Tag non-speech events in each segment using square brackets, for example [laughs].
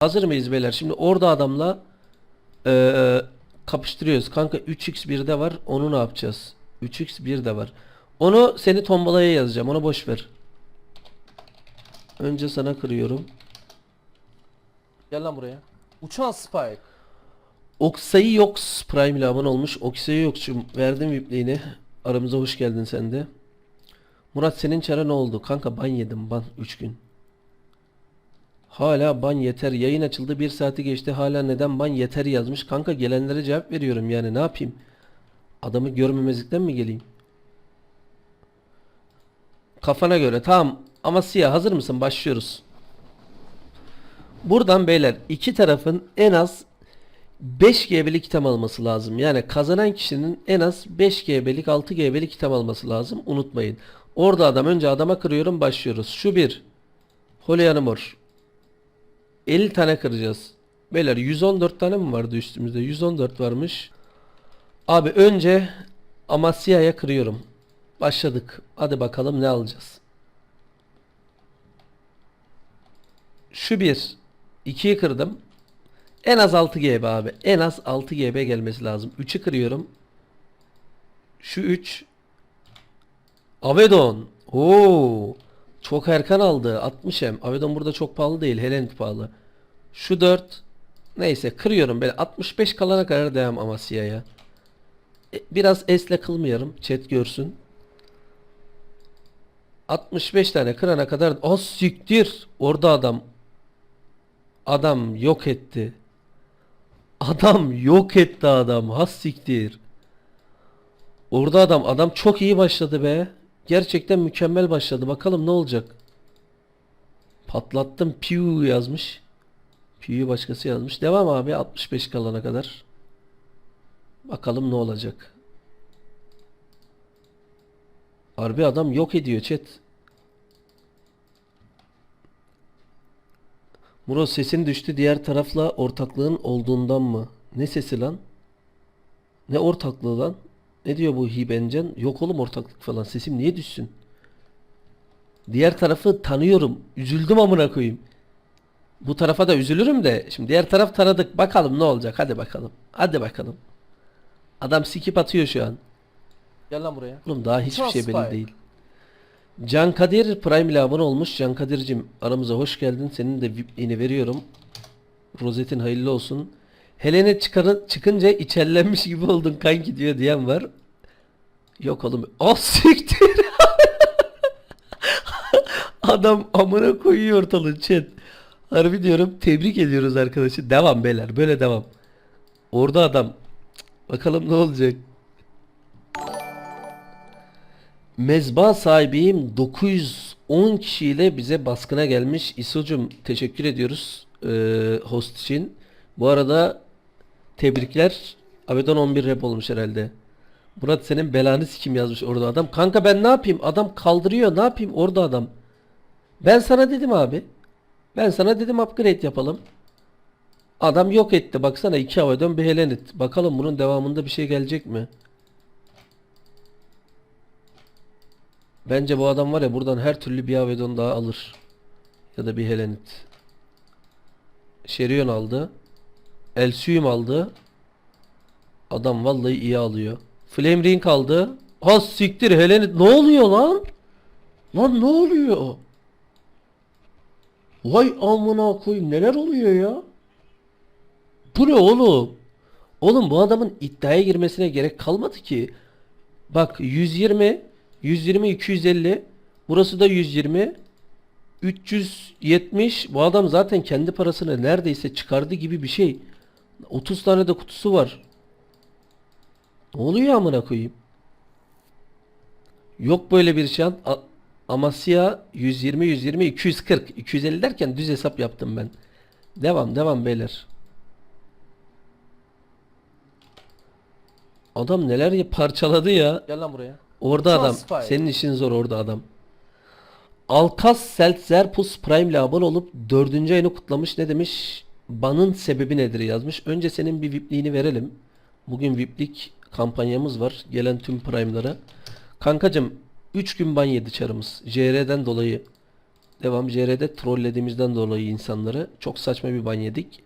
Hazır mıyız beyler? Şimdi orada adamla eee, kapıştırıyoruz. Kanka 3x 1'de var. Onu ne yapacağız? 3x 1'de var. Onu seni tombalaya yazacağım. Onu boş ver. Önce sana kırıyorum. Gel lan buraya. Uçan Spike. Oksayı yok Prime ile abone olmuş. Oksayı yok. Şu verdim VIP'liğini. Aramıza hoş geldin sen de. Murat senin çare ne oldu? Kanka ban yedim ban 3 gün. Hala ban yeter. Yayın açıldı 1 saati geçti. Hala neden ban yeter yazmış. Kanka gelenlere cevap veriyorum yani ne yapayım? Adamı görmemezlikten mi geleyim? Kafana göre tamam. Ama siyah hazır mısın? Başlıyoruz. Buradan beyler iki tarafın en az 5 GB'lik item alması lazım. Yani kazanan kişinin en az 5 GB'lik 6 GB'lik item alması lazım. Unutmayın. Orada adam önce adama kırıyorum başlıyoruz. Şu bir. Holy Animor. 50 tane kıracağız. Beyler 114 tane mi vardı üstümüzde? 114 varmış. Abi önce Amasya'ya kırıyorum. Başladık. Hadi bakalım ne alacağız. Şu bir. 2'yi kırdım. En az 6 GB abi. En az 6 GB gelmesi lazım. 3'ü kırıyorum. Şu 3. Avedon. Oo. Çok erken aldı. 60 hem. Avedon burada çok pahalı değil. Hellenic pahalı. Şu 4. Neyse kırıyorum. Ben 65 kalana kadar devam Amasya'ya. E, Biraz esle kılmıyorum. Chat görsün. 65 tane kırana kadar az siktir. Orada adam adam yok etti. Adam yok etti adam. Has siktir. Orada adam adam çok iyi başladı be. Gerçekten mükemmel başladı. Bakalım ne olacak. Patlattım piu yazmış. Piu'yu başkası yazmış. Devam abi 65 kalana kadar. Bakalım ne olacak. Harbi adam yok ediyor chat. Muro sesin düştü diğer tarafla ortaklığın olduğundan mı? Ne sesi lan? Ne ortaklığı lan? Ne diyor bu hibencen? Yok oğlum ortaklık falan. Sesim niye düşsün? Diğer tarafı tanıyorum. Üzüldüm amına koyayım. Bu tarafa da üzülürüm de. Şimdi diğer taraf tanıdık. Bakalım ne olacak. Hadi bakalım. Hadi bakalım. Adam sikip atıyor şu an. Gel lan buraya. Oğlum daha hiçbir Uçan şey belli değil. Can Kadir Prime ile abone olmuş. Can Kadir'cim aramıza hoş geldin. Senin de VIP'liğini veriyorum. Rozetin hayırlı olsun. Helene çıkarın, çıkınca içerlenmiş gibi oldun kanki diyor diyen var. Yok oğlum. Ah siktir. [laughs] Adam amına koyuyor ortalığı chat. Harbi diyorum tebrik ediyoruz arkadaşı. Devam beyler böyle devam. Orada adam. Bakalım ne olacak. Mezba sahibiyim 910 kişiyle bize baskına gelmiş. İso'cum teşekkür ediyoruz eee, host için. Bu arada tebrikler. Avedon 11 rap olmuş herhalde. Murat senin belanı sikim yazmış orada adam. Kanka ben ne yapayım? Adam kaldırıyor. Ne yapayım orada adam? Ben sana dedim abi. Ben sana dedim upgrade yapalım. Adam yok etti. Baksana iki Avedon bir Helenit. Bakalım bunun devamında bir şey gelecek mi? Bence bu adam var ya buradan her türlü bir Avedon daha alır. Ya da bir Helenit. Şerion aldı. Elsium aldı. Adam vallahi iyi alıyor. Flame Ring aldı. Ha siktir Helenit. Ne oluyor lan? Lan ne oluyor? Vay amına koyayım neler oluyor ya? Bu ne oğlum? Oğlum bu adamın iddiaya girmesine gerek kalmadı ki. Bak 120, 120, 250. Burası da 120. 370. Bu adam zaten kendi parasını neredeyse çıkardı gibi bir şey. 30 tane de kutusu var. Ne oluyor amına koyayım? Yok böyle bir şey. Amasya 120, 120, 240. 250 derken düz hesap yaptım ben. Devam, devam beyler. Adam neler ya parçaladı ya. Gel lan buraya. Orada adam. Spy. Senin işin zor orada adam. Alkas Seltzerpus Prime ile abone olup dördüncü ayını kutlamış. Ne demiş? Banın sebebi nedir yazmış. Önce senin bir VIP'liğini verelim. Bugün VIP'lik kampanyamız var. Gelen tüm Prime'lara. Kankacım 3 gün ban yedi çarımız. JR'den dolayı Devam JR'de trollediğimizden dolayı insanları. Çok saçma bir ban yedik.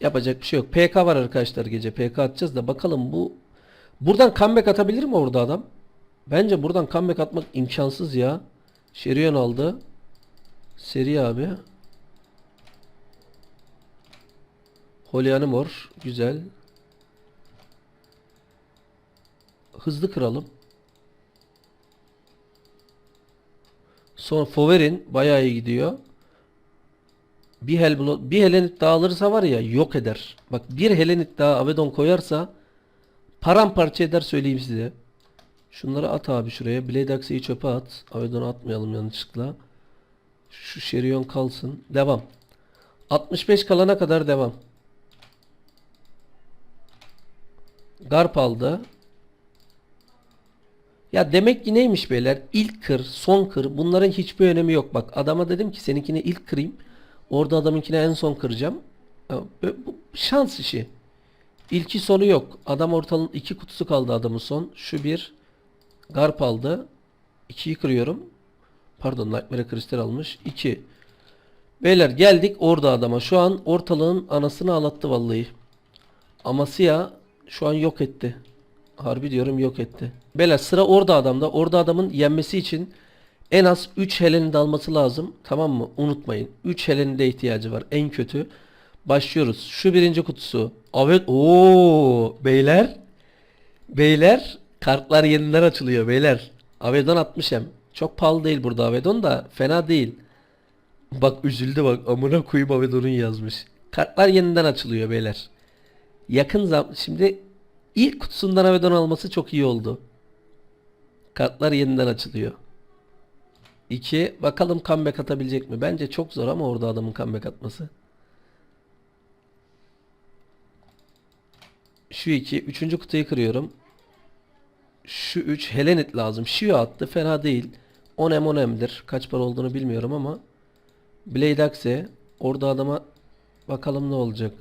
Yapacak bir şey yok. PK var arkadaşlar gece. PK atacağız da bakalım bu buradan comeback atabilir mi orada adam? Bence buradan comeback atmak imkansız ya. Şerion aldı. Seri abi. Holyanimor. Güzel. Hızlı kıralım. Sonra Foverin bayağı iyi gidiyor. Bir Hellblood, bir Helenit daha alırsa var ya yok eder. Bak bir Helenit daha Avedon koyarsa paramparça eder söyleyeyim size. Şunları at abi şuraya. Blade Axe'yi çöpe at. Avedon'u atmayalım yanlışlıkla. Şu Şerion kalsın. Devam. 65 kalana kadar devam. Garp aldı. Ya demek ki neymiş beyler? İlk kır, son kır bunların hiçbir önemi yok. Bak adama dedim ki seninkini ilk kırayım. Orada adamınkini en son kıracağım. Ya, bu şans işi. İlki sonu yok. Adam ortalığın iki kutusu kaldı adamın son. Şu bir. Garp aldı. 2'yi kırıyorum. Pardon Nightmare Kristal almış. 2. Beyler geldik orada adama. Şu an ortalığın anasını ağlattı vallahi. Amasya şu an yok etti. Harbi diyorum yok etti. Beyler sıra orada adamda. Orada adamın yenmesi için en az 3 Helen'i de alması lazım. Tamam mı? Unutmayın. 3 Helen'in de ihtiyacı var. En kötü. Başlıyoruz. Şu birinci kutusu. Evet. Oo beyler. Beyler kartlar yeniden açılıyor beyler. Avedon 60 hem. Çok pahalı değil burada Avedon da fena değil. Bak üzüldü bak amına koyayım Avedon'un yazmış. Kartlar yeniden açılıyor beyler. Yakın zam şimdi ilk kutusundan Avedon alması çok iyi oldu. Kartlar yeniden açılıyor. 2. Bakalım comeback atabilecek mi? Bence çok zor ama orada adamın comeback atması. Şu 2. Üçüncü kutuyu kırıyorum. Şu 3 Helenit lazım. Shio attı. Fena değil. Onem onemdir. Kaç para olduğunu bilmiyorum ama. Blade Axe. Orada adama bakalım ne olacak.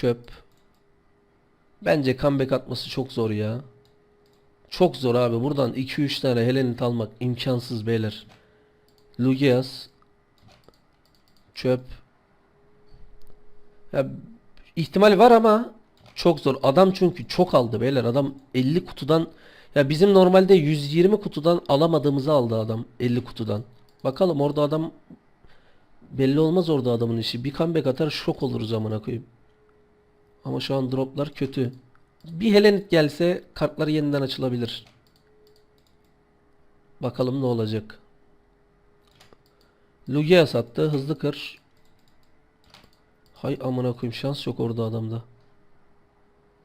Çöp. Bence comeback atması çok zor ya. Çok zor abi. Buradan 2-3 tane Helenit almak imkansız beyler. Lugias. Çöp. Ya ihtimal var ama çok zor. Adam çünkü çok aldı beyler. Adam 50 kutudan ya bizim normalde 120 kutudan alamadığımızı aldı adam 50 kutudan. Bakalım orada adam belli olmaz orada adamın işi. Bir comeback atar şok oluruz amına koyayım. Ama şu an droplar kötü. Bir Helenit gelse kartları yeniden açılabilir. Bakalım ne olacak. Lugia sattı. Hızlı kır. Hay amına koyayım şans yok orada adamda.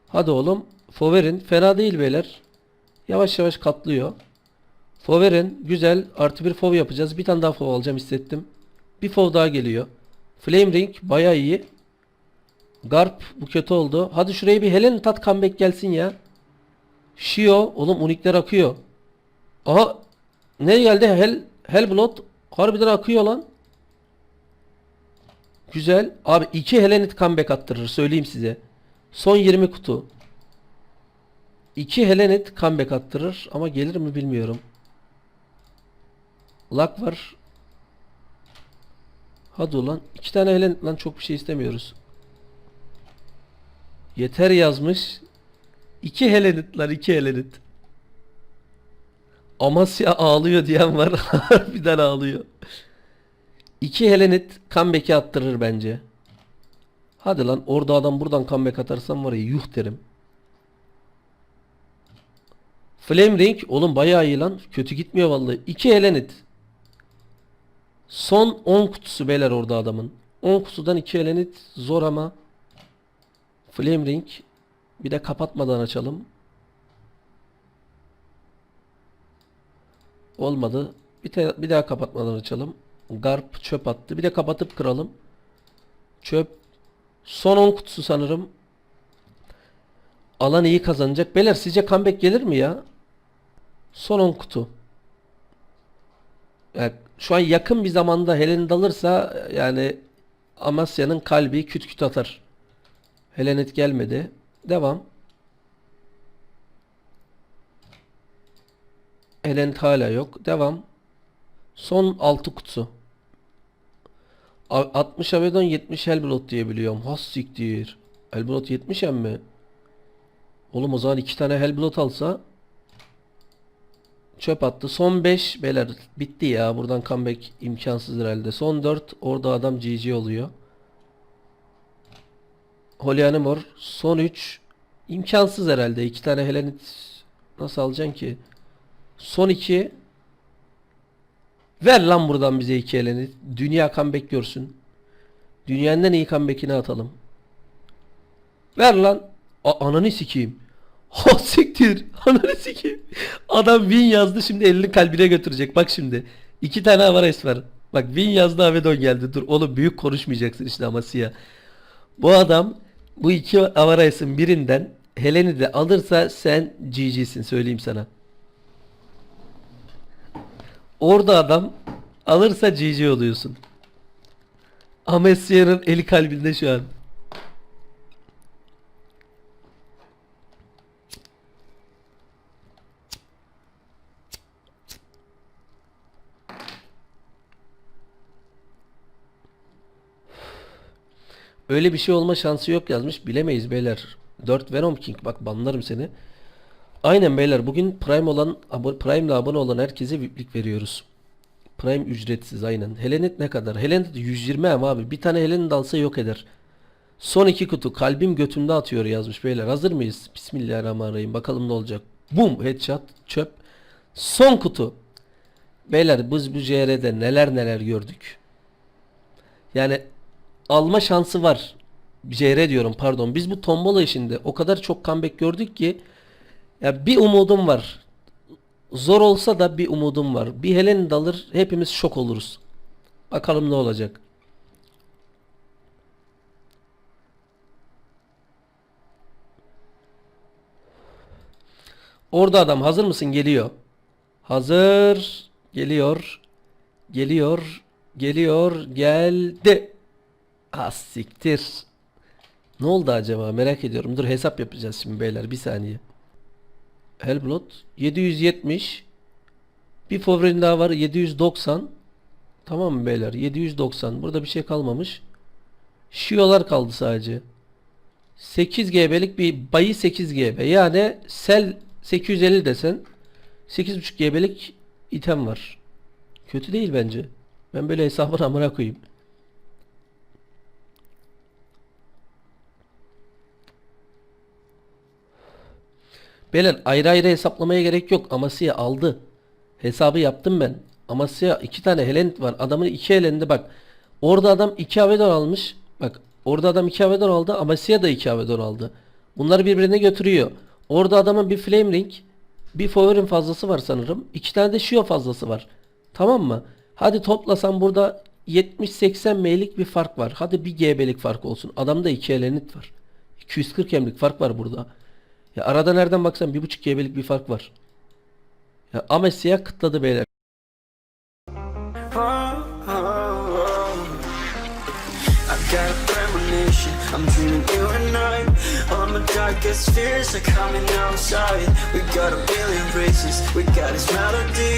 Hadi oğlum. Foverin fena değil beyler. Yavaş yavaş katlıyor. Foverin güzel. Artı bir fov yapacağız. Bir tane daha fov alacağım hissettim. Bir fov daha geliyor. Flame Ring baya iyi. Garp bu kötü oldu. Hadi şuraya bir Helen tat comeback gelsin ya. Shio oğlum unikler akıyor. Aha ne geldi? Hell Hellblood harbiden akıyor lan. Güzel. Abi 2 Helenit comeback attırır söyleyeyim size. Son 20 kutu. 2 Helenit comeback attırır ama gelir mi bilmiyorum. Luck var. Hadi ulan. 2 tane Helenit lan çok bir şey istemiyoruz. Yeter yazmış. 2 Helenitler 2 Helenit. Amasya ağlıyor diyen var. [laughs] Harbiden ağlıyor. 2 Helenit comeback'i attırır bence. Hadi lan orada adam buradan comeback atarsam var ya yuh derim. Flame Ring oğlum bayağı iyi lan. Kötü gitmiyor vallahi. 2 Helenit. Son 10 kutusu beyler orada adamın. 10 kutudan 2 Helenit zor ama. Flame Ring. Bir de kapatmadan açalım. Olmadı. Bir, te- bir daha kapatmadan açalım. Garp çöp attı. Bir de kapatıp kıralım. Çöp. Son 10 kutusu sanırım. Alan iyi kazanacak. Beyler sizce comeback gelir mi ya? Son 10 kutu. Yani şu an yakın bir zamanda Helen alırsa yani Amasya'nın kalbi küt küt atar. Helenet gelmedi. Devam. Helen hala yok. Devam. Son 6 kutu. A- 60 Avedon 70 Hellblot diye biliyorum. Has siktir. Hellblot 70 em mi? Oğlum o zaman 2 tane Hellblot alsa çöp attı. Son 5 beyler bitti ya. Buradan comeback imkansız herhalde. Son 4 orada adam GG oluyor. Holy Animor son 3 imkansız herhalde. 2 tane Helenit nasıl alacaksın ki? Son 2 Ver lan buradan bize 2 Helenit. Dünya comeback görsün. Dünyanın en iyi comeback'ini atalım. Ver lan. A- ananı sikeyim. [laughs] Ha siktir. Ananı sikeyim. Adam win yazdı şimdi elini kalbine götürecek. Bak şimdi. iki tane Avares var. Bak win yazdı Avedon geldi. Dur oğlum büyük konuşmayacaksın işte ama siyah. Bu adam bu iki Avares'in birinden Helen'i de alırsa sen GG'sin söyleyeyim sana. Orada adam alırsa GG oluyorsun. Amesia'nın eli kalbinde şu an. Öyle bir şey olma şansı yok yazmış. Bilemeyiz beyler. 4 Venom King. Bak banlarım seni. Aynen beyler. Bugün Prime olan Prime ile abone olan herkese VIP'lik veriyoruz. Prime ücretsiz aynen. Helenet ne kadar? Helenet 120 ama abi. Bir tane Helenet alsa yok eder. Son iki kutu. Kalbim götümde atıyor yazmış beyler. Hazır mıyız? Bismillahirrahmanirrahim. Bakalım ne olacak. Bum. Headshot. Çöp. Son kutu. Beyler biz bu JR'de neler neler gördük. Yani alma şansı var. JR diyorum pardon. Biz bu tombola işinde o kadar çok comeback gördük ki ya bir umudum var. Zor olsa da bir umudum var. Bir Helen dalır hepimiz şok oluruz. Bakalım ne olacak. Orada adam hazır mısın? Geliyor. Hazır. Geliyor. Geliyor. Geliyor. Geldi. Az siktir. Ne oldu acaba? Merak ediyorum. Dur hesap yapacağız şimdi beyler. Bir saniye. Hellblot 770 bir favorin daha var 790 Tamam mı beyler? 790 burada bir şey kalmamış. Şiolar kaldı sadece. 8 GB'lik bir bayı 8 GB yani sel 850 desen 8.5 GB'lik item var. Kötü değil bence. Ben böyle hesabını amına koyayım Beyler ayrı ayrı hesaplamaya gerek yok. Amasya aldı. Hesabı yaptım ben. Amasya iki tane Helen var. Adamın iki Helen'de bak. Orada adam iki Avedon almış. Bak orada adam iki Avedon aldı. Amasya da iki Avedon aldı. Bunları birbirine götürüyor. Orada adamın bir Flame Ring, bir Favorin fazlası var sanırım. İki tane de Shio fazlası var. Tamam mı? Hadi toplasan burada 70-80 M'lik bir fark var. Hadi bir GB'lik fark olsun. Adamda iki Helenit var. 240 M'lik fark var burada. Ya arada nereden baksan bir buçuk GB'lik bir fark var. Ya Amesia kıtladı beyler. I'm dreaming you and I. All my darkest fears are coming outside. We got a billion races. We got this melody.